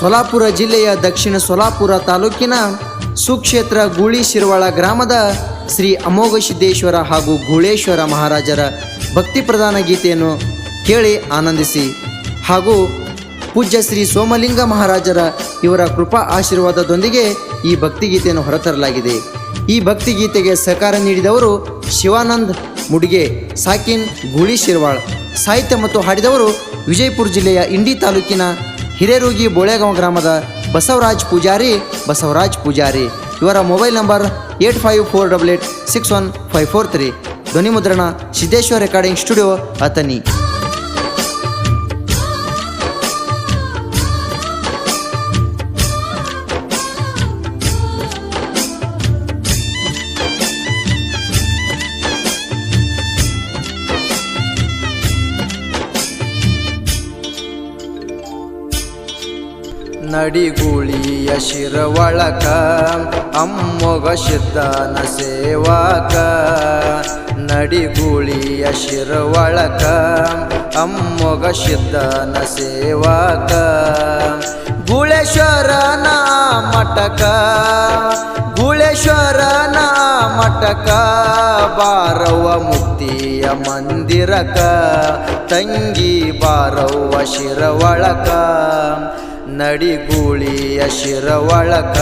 ಸೊಲಾಪುರ ಜಿಲ್ಲೆಯ ದಕ್ಷಿಣ ಸೋಲಾಪುರ ತಾಲೂಕಿನ ಸುಕ್ಷೇತ್ರ ಗೂಳಿ ಶಿರವಾಳ ಗ್ರಾಮದ ಶ್ರೀ ಅಮೋಘ ಸಿದ್ದೇಶ್ವರ ಹಾಗೂ ಗೂಳೇಶ್ವರ ಮಹಾರಾಜರ ಭಕ್ತಿ ಪ್ರಧಾನ ಗೀತೆಯನ್ನು ಕೇಳಿ ಆನಂದಿಸಿ ಹಾಗೂ ಪೂಜ್ಯ ಶ್ರೀ ಸೋಮಲಿಂಗ ಮಹಾರಾಜರ ಇವರ ಕೃಪಾ ಆಶೀರ್ವಾದದೊಂದಿಗೆ ಈ ಭಕ್ತಿಗೀತೆಯನ್ನು ಹೊರತರಲಾಗಿದೆ. ಈ ಭಕ್ತಿಗೀತೆಗೆ ಸಹಕಾರ ನೀಡಿದವರು ಶಿವಾನಂದ್ ಮುಡಿಗೆ, ಸಾಕಿನ್ ಗೂಳಿ ಶಿರ್ವಾಳ್, ಸಾಹಿತ್ಯ ಮತ್ತು ಹಾಡಿದವರು ವಿಜಯಪುರ ಜಿಲ್ಲೆಯ ಇಂಡಿ ತಾಲೂಕಿನ ಹಿರೇರೋಗಿ ಬೋಳೆಗಾಂವ್ ಗ್ರಾಮದ ಬಸವರಾಜ್ ಪೂಜಾರಿ ಬಸವರಾಜ್ ಪೂಜಾರಿ. ಇವರ mobile number eight five four double eight six one five four three. ಧ್ವನಿ ಮುದ್ರಣ ಸಿದ್ದೇಶ್ವರ ರೆಕಾರ್ಡಿಂಗ್ ಸ್ಟುಡಿಯೋ ಅತನಿ ನಡಿಗುಳಿಯ ಶಿರವಳಕ, ಅಮ್ಮೊಗ ಸಿದ್ಧನ ಸೇವಾಕ. ನಡಿಗುಳಿಯ ಶಿರವಳಕ, ಅಮ್ಮೊಗ ಸಿದ್ಧನ ಸೇವಾಕ. ಗುಳೇಶ್ವರನ ಮಟಕ ಗುಳೇಶ್ವರನ ಮಟಕ ಬಾರವ ಮುಕ್ತಿಯ ಮಂದಿರಕ. ತಂಗಿ ಬಾರವ್ವ ಶಿರವಳಕ. ನಡಿಗೂಳಿಯ ಶಿರವಳಕ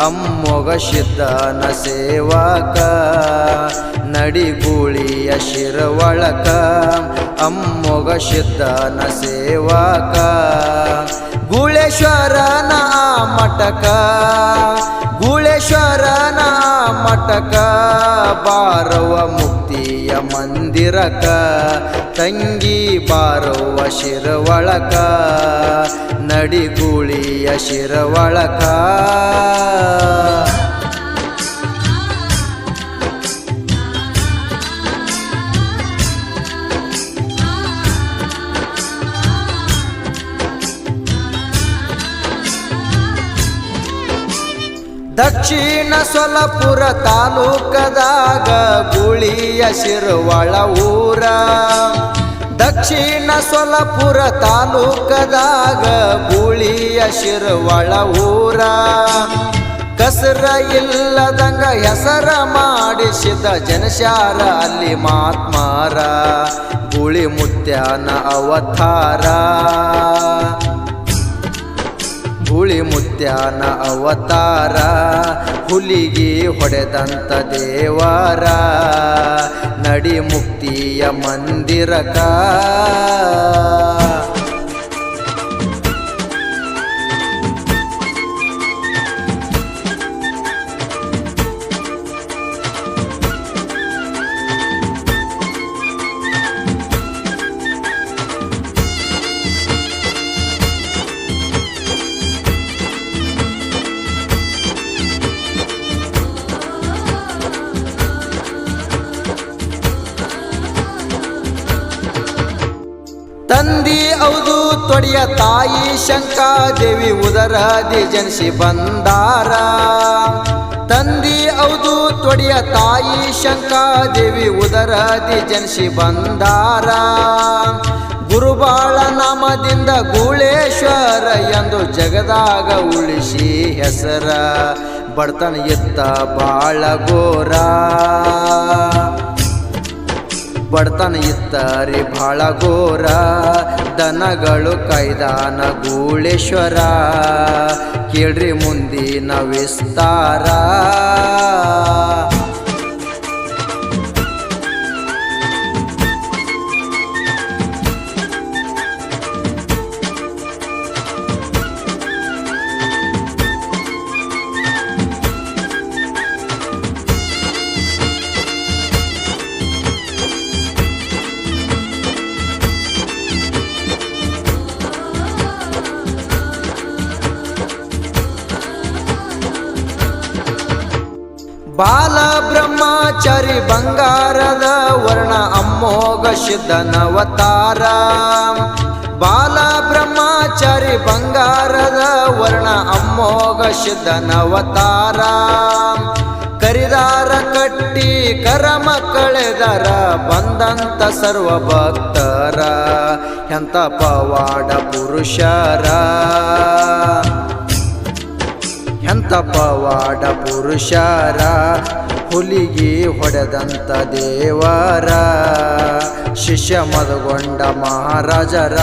ಅಮ್ಮೊಗ ಸಿದ್ಧನ ಸೇವಾಕ. ನಡಿಗೂಳಿಯ ಶಿರವಳಕ ಅಮ್ಮೊಗ ಸಿದ್ಧನ ಸೇವಕ. ಗುಳೇಶ್ವರನ ಮಟಕ ಗುಳೇಶ್ವರನ ಮಟಕ ಬಾರವ ಮುಕ್ತಿಯ ಮಂದಿರಕ. ತಂಗಿ ಬಾರುವ ಶಿರವಳಕ. ನಡಿಗುಳಿಯ ಶಿರವಳಕ. ದಕ್ಷಿಣ ಸೊಲಪುರ ತಾಲೂಕದಾಗ ಗುಳಿಯ ಶಿರುವಳ ಊರ. ದಕ್ಷಿಣ ಸೊಲಪುರ ತಾಲೂಕದಾಗ ಗುಳಿಯ ಶಿರುವಳ ಊರ. ಕಸರ ಇಲ್ಲದಂಗ ಹೆಸರ ಮಾಡಿಸಿದ ಜನಶಾರ ಅಲ್ಲಿ ಮಾತ್ಮಾರ, ಗುಳಿ ಮುತ್ಯಾನ ಅವತಾರ. ಹುಳಿ ಮುತ್ಯಾನ ಅವತಾರ ಹುಲಿಗೆ ಹೊಡೆದಂತ ದೇವಾರ ನಡಿ ಮುಕ್ತಿಯ ಮಂದಿರಕ. ತಂದಿ ಹೌದು ತೊಡೆಯ ತಾಯಿ ಶಂಕಾದೇವಿ ಉದರದಿ ಜನಿಸಿ ಬಂದಾರ. ತಂದಿ ಹೌದು ತೊಡೆಯ ತಾಯಿ ಶಂಕಾದೇವಿ ಉದರದಿ ಜನಿಸಿ ಬಂದಾರ. ಗುರುಬಾಳ ನಾಮದಿಂದ ಗೂಳೇಶ್ವರ ಎಂದು ಜಗದಾಗ ಉಳಿಸಿ ಹೆಸರ ಬಡತನ ಎತ್ತ ಬಾಳ ಗೋರ ಬಡತನ ಇತ್ತರಿ ಭಾಳ ಘೋರ. ದನಗಳು ಕೈದಾನ ಗೂಳೇಶ್ವರ ಕೇಳ್ರಿ ಮುಂದಿನ ವಿಸ್ತಾರ. ಬ್ರಹ್ಮಚಾರಿ ಬಂಗಾರದ ವರ್ಣ ಅಮ್ಮೋಗ ಸಿದ್ಧನವತಾರ. ಬಾಲ ಬ್ರಹ್ಮಚಾರಿ ಬಂಗಾರದ ವರ್ಣ ಅಮ್ಮೋಗ ಸಿದ್ಧನವತಾರ. ಕರಿದಾರ ಕಟ್ಟಿ ಕರಮ ಕಳೆದರ ಬಂದಂತ ಸರ್ವ ಭಕ್ತರ. ಎಂತ ಪವಾಡ ಪುರುಷರ. ಎಂತ ಪವಾಡ ಪುರುಷರ. ಹುಲಿಗಿ ಹೊಡೆದಂತ ದೇವರ ಶಿಷ್ಯ ಮದುಗೊಂಡ ಮಹಾರಾಜರ.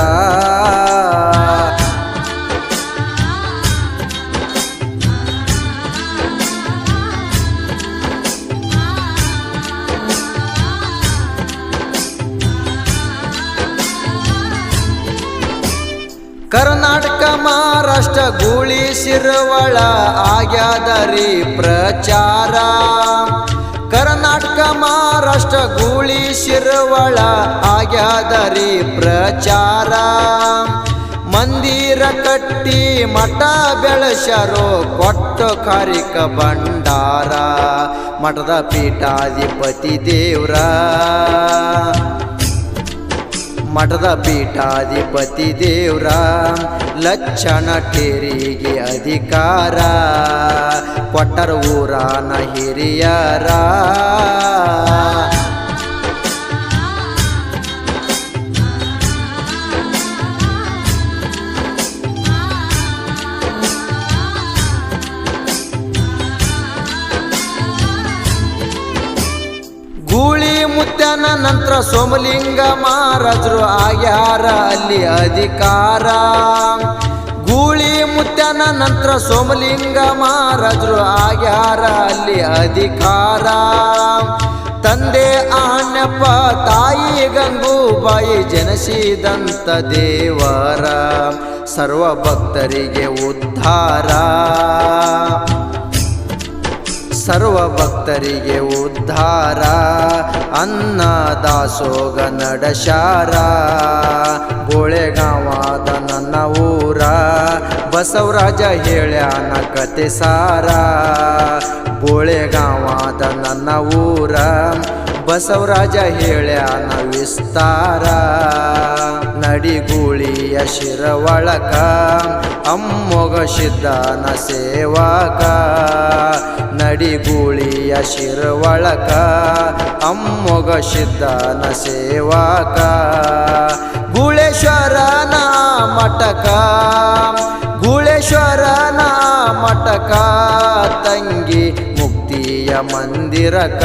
ಕರ್ನಾಟಕ ಮಹಾರಾಷ್ಟ್ರ ಗೂಳಿ ಶಿರವಳ ಆಗ್ಯಾದರಿ ಪ್ರಚಾರ. ಕರ್ನಾಟಕ ಮಹಾರಾಷ್ಟ್ರ ಗೂಳಿ ಶಿರವಳ ಆಗ್ಯಾದರಿ ಪ್ರಚಾರ. ಮಂದಿರ ಕಟ್ಟಿ ಮಠ ಬೆಳೆಸರೋ ಕೊಟ್ಟು ಕಾರಿಕ ಭಂಡಾರ. ಮಠದ ಪೀಠಾಧಿಪತಿ ದೇವ್ರ. ಮಠದ ಪೀಠಾಧಿಪತಿ ದೇವ್ರ ಲಕ್ಷಣ ಟೇರಿಗೆ ಅಧಿಕಾರ ಕೊಟ್ಟರ ಊರಾನ ಹಿರಿಯರ ಮುತ್ಯನ ನಂತರ ಸೋಮಲಿಂಗ ಮಹಾರಾಜರು ಆಗ್ಯಾರ ಅಲ್ಲಿ ಅಧಿಕಾರ. ಗೂಳಿ ಮುತ್ಯನ ನಂತರ ಸೋಮಲಿಂಗ ಮಹಾರಾಜರು ಆಗ್ಯಾರ ಅಲ್ಲಿ ಅಧಿಕಾರ. ತಂದೆ ಆಣ್ಯಪ್ಪ ತಾಯಿ ಗಂಗೂಬಾಯಿ ಜನಸಿದಂತ ದೇವರ. ಸರ್ವ ಭಕ್ತರಿಗೆ ಉದ್ಧಾರ. ಸರ್ವ ಭಕ್ತರಿಗೆ ಉದ್ಧಾರ, ಅನ್ನ, ದಾಸೋಗ, ನಡಶಾರ. ಬೋಳೆಗಾವಾದ ನನ್ನ ಊರ, ಬಸವರಾಜ ಹೇಳ್ಯಾನ ಕತೆ ಸಾರ. ಬೋಳೆಗಾವಾದ ನನ್ನ ಊರ ಬಸವರಾಜ ಹೇಳ್ಯಾನ ವಿಸ್ತಾರ ನಡಿಗೂಳಿಯ ಶಿರವಳಕ ಅಮ್ಮೊಗ ಸಿದ್ಧನ ಸೇವಕ. ನಡಿಗೂಳಿಯ ಶಿರವಳಕ ಅಮ್ಮೊಗ ಸಿದ್ಧನ ಸೇವಕ. ಗುಳೇಶ್ವರನ ಮಟಕ ಗುಳೇಶ್ವರನ ಮಟಕ ತಂಗಿ ಮುಕ್ತಿಯ ಮಂದಿರಕ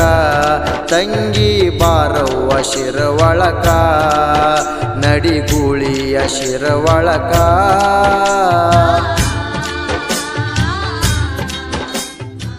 ತಂಗಿ ಬಾರವ್ವ ಶಿರವಳಕ ನಡಿಗೂಳಿಯ ಶಿರವಳಕ.